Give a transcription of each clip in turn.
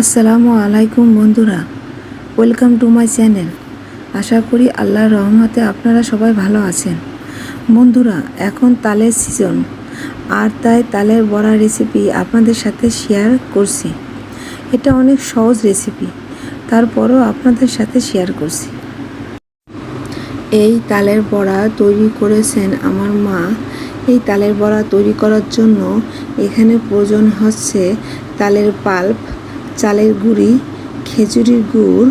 আসসালামু আলাইকুম বন্ধুরা ওয়েলকাম টু মাই চ্যানেল আশা করি আল্লাহর রহমতে আপনারা সবাই ভালো আছেন। বন্ধুরা, এখন তালের সিজন আর তাই তালের বড়া রেসিপি আপনাদের সাথে শেয়ার করছি। এটা অনেক সহজ রেসিপি তারপরও আপনাদের সাথে শেয়ার করছি। এই তালের বড়া তৈরি করেছেন আমার মা। এই তালের বড়া তৈরি করার জন্য এখানে প্রয়োজন হচ্ছে তালের পাল্প চালের গুঁড়ি, খেজুরির গুড়,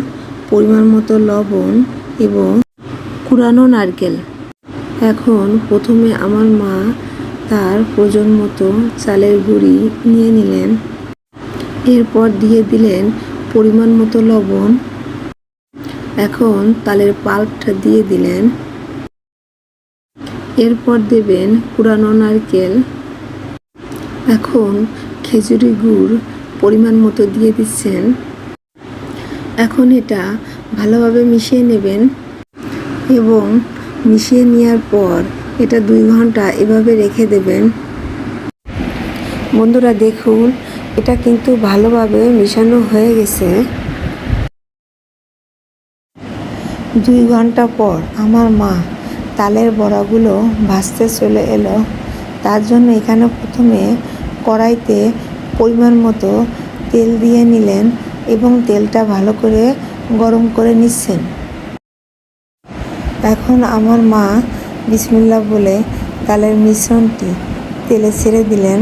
পরিমাণ মতো লবণ এবং কুড়ানো নারকেল। এখন প্রথমে আমার মা তার প্রয়োজন মতো চালের গুঁড়ি নিয়ে নিলেন। এরপর দিয়ে দিলেন পরিমাণ মতো লবণ। এখন তালের পাল্পটা দিয়ে দিলেন। এরপর দেবেন পুরানো নারকেল। এখন খেজুরি গুড় পরিমাণ মতো দিয়ে দিচ্ছেন। এখন এটা ভালোভাবে মিশিয়ে নেবেন এবং মিশিয়ে নেওয়ার পর এটা দুই ঘণ্টা এভাবে রেখে দেবেন। বন্ধুরা দেখুন, এটা কিন্তু ভালোভাবে মিশানো হয়ে গেছে। দুই ঘণ্টা পর আমার মা তালের বড়াগুলো ভাজতে চলে এলো। তার জন্য এখানে প্রথমে কড়াইতে পরিমাণ মতো তেল দিয়ে নিলেন এবং তেলটা ভালো করে গরম করে নিচ্ছেন। এখন আমার মা বিসমিল্লা বলে তালের মিশ্রণটি তেলে ছেড়ে দিলেন।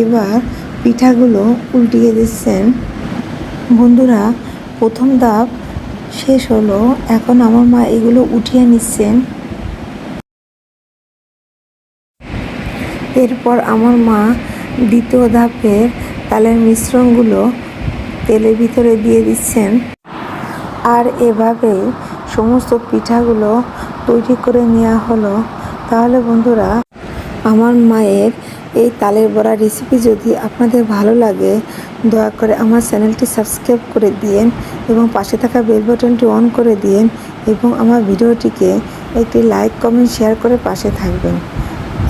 এবার পিঠাগুলো উল্টিয়ে দিচ্ছেন। বন্ধুরা, প্রথম ধাপ শেষ হলো। এখন আমার মা এগুলো উঠিয়ে নিচ্ছেন। এরপর আমার মা দ্বিতীয় ধাপের তালের মিশ্রণগুলো তেলের ভিতরে দিয়ে দিচ্ছেন। আর এভাবে সমস্ত পিঠাগুলো তৈরি করে নেওয়া হলো। তাহলে বন্ধুরা, আমার মায়ের এই তালের বড়া রেসিপি যদি আপনাদের ভালো লাগে, দয়া করে আমার চ্যানেলটি সাবস্ক্রাইব করে দিয়েন এবং পাশে থাকা বেল বাটনটি অন করে দিয়েন এবং আমার ভিডিওটিকে একটি লাইক, কমেন্ট, শেয়ার করে পাশে থাকবেন।